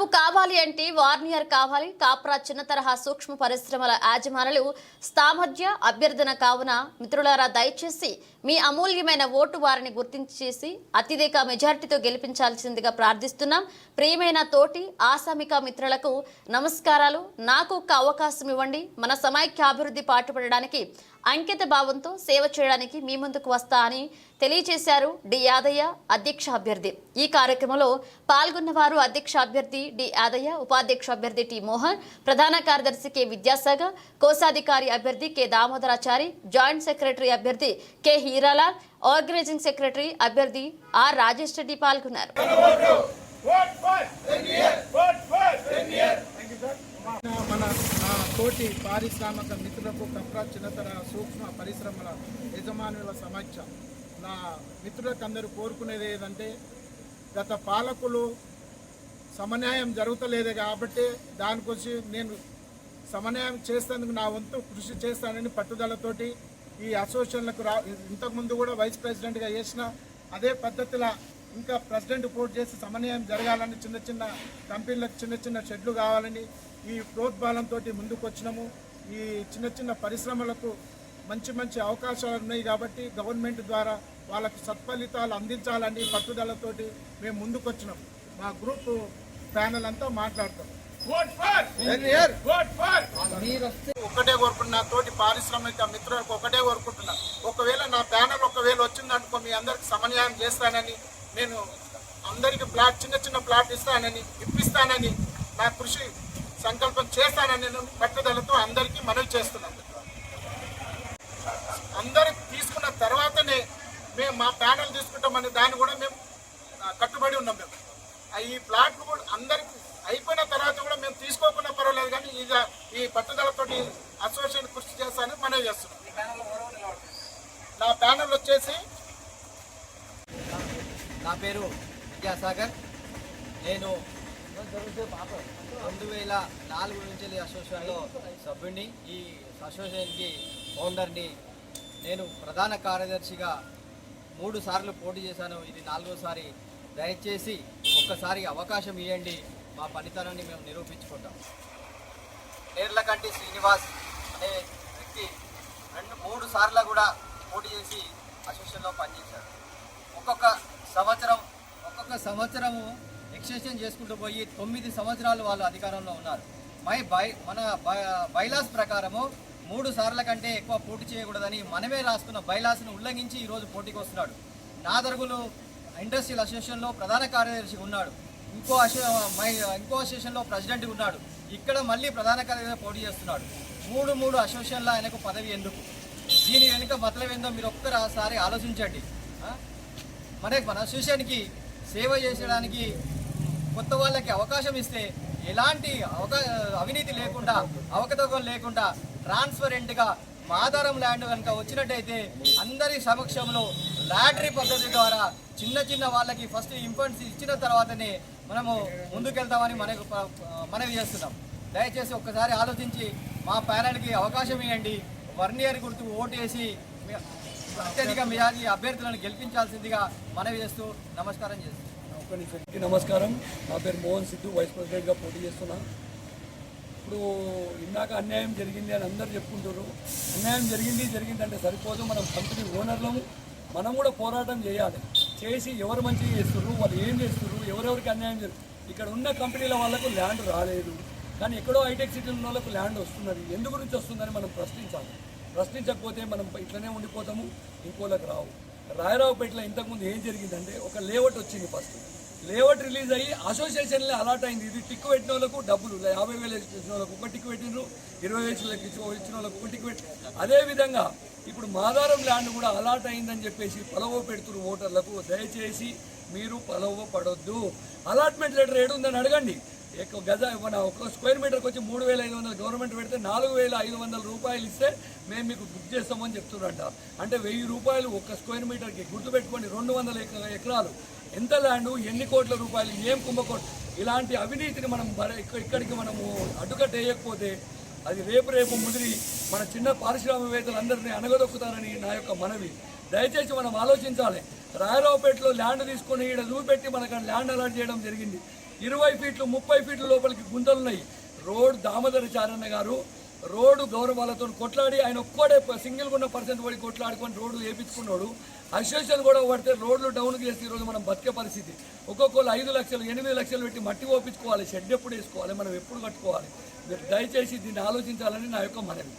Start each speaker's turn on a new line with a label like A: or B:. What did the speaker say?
A: కాపు కావాలి అంటే వార్నియర్ కావాలి. కాప్రా చిన్న తరహా సూక్ష్మ పరిశ్రమల యాజమానులు స్థామధ్య అభ్యర్థన కావున మిత్రులారా దయచేసి మీ అమూల్యమైన ఓటు వారిని గుర్తించేసి అత్యధిక మెజార్టీతో గెలిపించాల్సిందిగా ప్రార్థిస్తున్నాం. ప్రియమైన తోటి ఆసామిక మిత్రులకు నమస్కారాలు. నాకు ఒక అవకాశం ఇవ్వండి. మన సమైక్యాభివృద్ధి పాటుపడడానికి అంకిత భావంతో సేవ చేయడానికి మీ ముందుకు వస్తా అని తెలియజేశారు డి యాదయ్య అధ్యక్ష అభ్యర్థి. ఈ కార్యక్రమంలో పాల్గొన్న వారు అధ్యక్ష అభ్యర్థి డి యాదయ్య ఉపాధ్యక్ష అభ్యర్థి టి మోహన్ ప్రధాన కార్యదర్శి కె విద్యాసాగర్ కోశాధికారి అభ్యర్థి కె దామోదరాచారి జాయింట్ సెక్రటరీ అభ్యర్థి కె హీరాలాల్ ఆర్గనైజింగ్ సెక్రటరీ అభ్యర్థి ఆర్ రాజేష్ రెడ్డి పాల్గొన్నారు.
B: Vote
C: మన తోటి పారిశ్రామిక మిత్రులకు కప్రా చిన్నతర సూక్ష్మ పరిశ్రమల యజమానుల సమక్ష నా మిత్రులకు అందరూ కోరుకునేది ఏదంటే గత పాలకులు సమన్యాయం జరుగుతలేదు కాబట్టి దానికొచ్చి నేను సమన్యాయం చేసేందుకు నా వంతు కృషి చేస్తానని పట్టుదలతోటి ఈ అసోసియేషన్లకు రా ఇంతకుముందు కూడా వైస్ ప్రెసిడెంట్గా చేసిన అదే పద్ధతిలో ఇంకా ప్రెసిడెంట్ పోటీ చేసి సమన్వయం జరగాలని చిన్న చిన్న కంపెనీలకు చిన్న చిన్న షెడ్లు కావాలని ఈ ప్రోద్బలంతో ముందుకు వచ్చినాము ఈ చిన్న చిన్న పరిశ్రమలకు మంచి మంచి అవకాశాలు ఉన్నాయి కాబట్టి గవర్నమెంట్ ద్వారా వాళ్ళకు సత్ఫలితాలు అందించాలని పట్టుదలతోటి మేము ముందుకు వచ్చినాం మా గ్రూపు ప్యానల్ అంతా మాట్లాడతాం! ఒకటే కోరుకుంటున్నా తోటి పారిశ్రామిక మిత్రులకు ఒకటే కోరుకుంటున్నా. ఒకవేళ నా ప్యానల్ ఒకవేళ వచ్చిందనుకో మీ అందరికి సమన్వయం చేస్తానని నేను అందరికి ప్లాట్ చిన్న చిన్న ప్లాట్ ఇస్తానని ఇప్పిస్తానని నా కృషి సంకల్పం చేస్తానని నేను పట్టుదలతో అందరికీ మనవి చేస్తున్నాను అందరు తీసుకున్న తర్వాతనే మేము మా ప్యానల్ తీసుకుంటామని దాన్ని కూడా మేము కట్టుబడి ఉన్నాం మేము. ఈ ప్లాట్లు కూడా అందరికి అయిపోయిన తర్వాత కూడా మేము తీసుకోకుండా పర్వాలేదు కానీ ఇక ఈ పట్టుదలతోటి అసోసియేషన్ కృషి చేస్తానని మనవి చేస్తున్నాం. నా ప్యానల్ వచ్చేసి
D: నా పేరు విద్యాసాగర్. నేను రెండు వేల నాలుగు నుంచి ఈ అసోసియేషన్లో సభ్యుడిని ఈ అసోసియేషన్కి ఫౌండర్ని. నేను ప్రధాన కార్యదర్శిగా మూడు సార్లు పోటీ చేశాను. ఇది నాలుగోసారి. దయచేసి ఒక్కసారి అవకాశం ఇవ్వండి మా పనితనాన్ని మేము నిరూపించుకుంటాం. నేర్లకంటి శ్రీనివాస్ అనే వ్యక్తి రెండు మూడు సార్లు కూడా పోటీ చేసి అసోసియేషన్లో పనిచేశాడు. ఒక్కొక్క సంవత్సరం ఒక్కొక్క సంవత్సరము ఎక్స్టెన్షన్ చేసుకుంటూ పోయి తొమ్మిది సంవత్సరాలు వాళ్ళు అధికారంలో ఉన్నారు. మై బై మన బై- బైలాస్ ప్రకారము మూడు సార్ల కంటే ఎక్కువ పోటీ చేయకూడదని మనమే రాసుకున్న బైలాస్ను ఉల్లంఘించి ఈరోజు పోటీకి వస్తున్నాడు నాదరుగులు ఇండస్ట్రియల్ అసోసియేషన్లో ప్రధాన కార్యదర్శి ఉన్నాడు. ఇంకో మై ఇంకో అసోసియేషన్లో ప్రెసిడెంట్ ఉన్నాడు. ఇక్కడ మళ్ళీ ప్రధాన కార్యదర్శి పోటీ చేస్తున్నాడు. మూడు మూడు అసోసియేషన్లో ఆయనకు పదవి ఎందుకు? దీని వెనుక మతలం ఏందో మీరు ఒక్కసారి ఆలోచించండి. ఆ? మనకి మన అసోసియేషన్కి సేవ చేసేయడానికి కొత్త వాళ్ళకి అవకాశం ఇస్తే ఎలాంటి అవకా అవినీతి లేకుండా అవకతవకం లేకుండా ట్రాన్స్పరెంట్గా మాధారం ల్యాండ్ కనుక వచ్చినట్టయితే అందరి సమక్షంలో లాటరీ పద్ధతి ద్వారా చిన్న చిన్న వాళ్ళకి ఫస్ట్ ఇంపార్టెన్స్ ఇచ్చిన తర్వాతనే మనము ముందుకెళ్తామని మనకు మనవి చేస్తున్నాం. దయచేసి ఒక్కసారి ఆలోచించి మా ప్యానల్కి అవకాశం ఇవ్వండి. వర్నియర్ గుర్తు ఓటేసి వేసి అత్యధిక మెజార్టీ అభ్యర్థులను గెలిపించాల్సిందిగా మనవి చేస్తూ నమస్కారం చేస్తున్నాను
E: ఒక నమస్కారం. నా పేరు మోహన్ సిద్ధు వైస్ ప్రెసిడెంట్గా పోటీ చేస్తున్నా. ఇప్పుడు ఇందాక అన్యాయం జరిగింది అని అందరు చెప్పుకుంటారు అన్యాయం జరిగింది జరిగింది అంటే సరిపోదు. మనం కంపెనీ ఓనర్లము మనం కూడా పోరాటం చేయాలి. చేసి ఎవరు మంచిగా చేస్తున్నారు వాళ్ళు ఏం చేస్తున్నారు ఎవరెవరికి అన్యాయం జరుగుతుంది ఇక్కడ ఉన్న కంపెనీల వాళ్ళకు ల్యాండ్ రాలేదు. కానీ ఎక్కడో హైటెక్ సిటీ ఉన్న వాళ్ళకు ల్యాండ్ వస్తున్నది. ఎందు గురించి వస్తుందని మనం ప్రశ్నించాలి. ప్రశ్నించకపోతే మనం ఇట్లనే ఉండిపోతాము ఇంకోళ్ళకి రావు. రాయరావుపేటలో ఇంతకుముందు ఏం జరిగిందంటే ఒక లేఅవుట్ వచ్చింది ఫస్ట్. లేఅవుట్ రిలీజ్ అయ్యి అసోసియేషన్లో అలాట్ అయింది. ఇది టిక్ పెట్టిన వాళ్ళకు డబ్బులు యాభై వేలు ఇచ్చిన వాళ్ళకు ఒక టిక్ పెట్టిండ్రు ఇరవై వేలు ఇచ్చిన వాళ్ళకు ఒక టిక్ పెట్టి అదేవిధంగా ఇప్పుడు మాదారం ల్యాండ్ కూడా అలాట్ అయిందని చెప్పేసి పలవ పెడుతున్నారు ఓటర్లకు. దయచేసి మీరు పలవ పడొద్దు. అలాట్మెంట్ లెటర్ ఏడుందని అడగండి. గజ మన ఒక స్క్వేర్ మీటర్కి వచ్చి మూడు వేల ఐదు వందలు గవర్నమెంట్ పెడితే నాలుగు వేల ఐదు వందల రూపాయలు ఇస్తే మేము మీకు బుక్ చేస్తామని చెప్తున్నారంట. అంటే వెయ్యి రూపాయలు ఒక స్క్వేర్ మీటర్కి గుర్తుపెట్టుకోండి రెండు వందల ఎకరాలు. ఎంత ల్యాండ్ ఎన్ని కోట్ల రూపాయలు ఏం కుంభకోట్ ఇలాంటి అవినీతిని మనం ఇక్కడికి మనము అడ్డుకట్ట వేయకపోతే అది రేపు రేపు ముదిరి మన చిన్న పారిశ్రామికవేత్తలందరినీ అనగదొక్కుతారని నా యొక్క మనవి. దయచేసి మనం ఆలోచించాలి. రాయరావుపేటలో ల్యాండ్ తీసుకొని ఇక్కడ చూపెట్టి మనకు ల్యాండ్ అలాట్ చేయడం జరిగింది. ఇరవై ఫీట్లు ముప్పై ఫీట్ల లోపలికి గుంతలు ఉన్నాయి రోడ్ దామోదర చారన్న గారు రోడ్డు గౌరవాలతో కొట్లాడి ఆయన ఒక్కడే సింగిల్ ఉన్న పర్సెంట్ పడి కొట్లాడుకొని రోడ్డు వేపించుకున్నాడు. అసోసియేషన్ కూడా పడితే రోడ్లు డౌన్ చేసి ఈరోజు మనం బతికే పరిస్థితి. ఒక్కొక్కరు ఐదు లక్షలు ఎనిమిది లక్షలు పెట్టి మట్టి ఓపించుకోవాలి షెడ్ ఎప్పుడు వేసుకోవాలి మనం ఎప్పుడు కట్టుకోవాలి? మీరు దయచేసి దీన్ని ఆలోచించాలని నా యొక్క మనవి.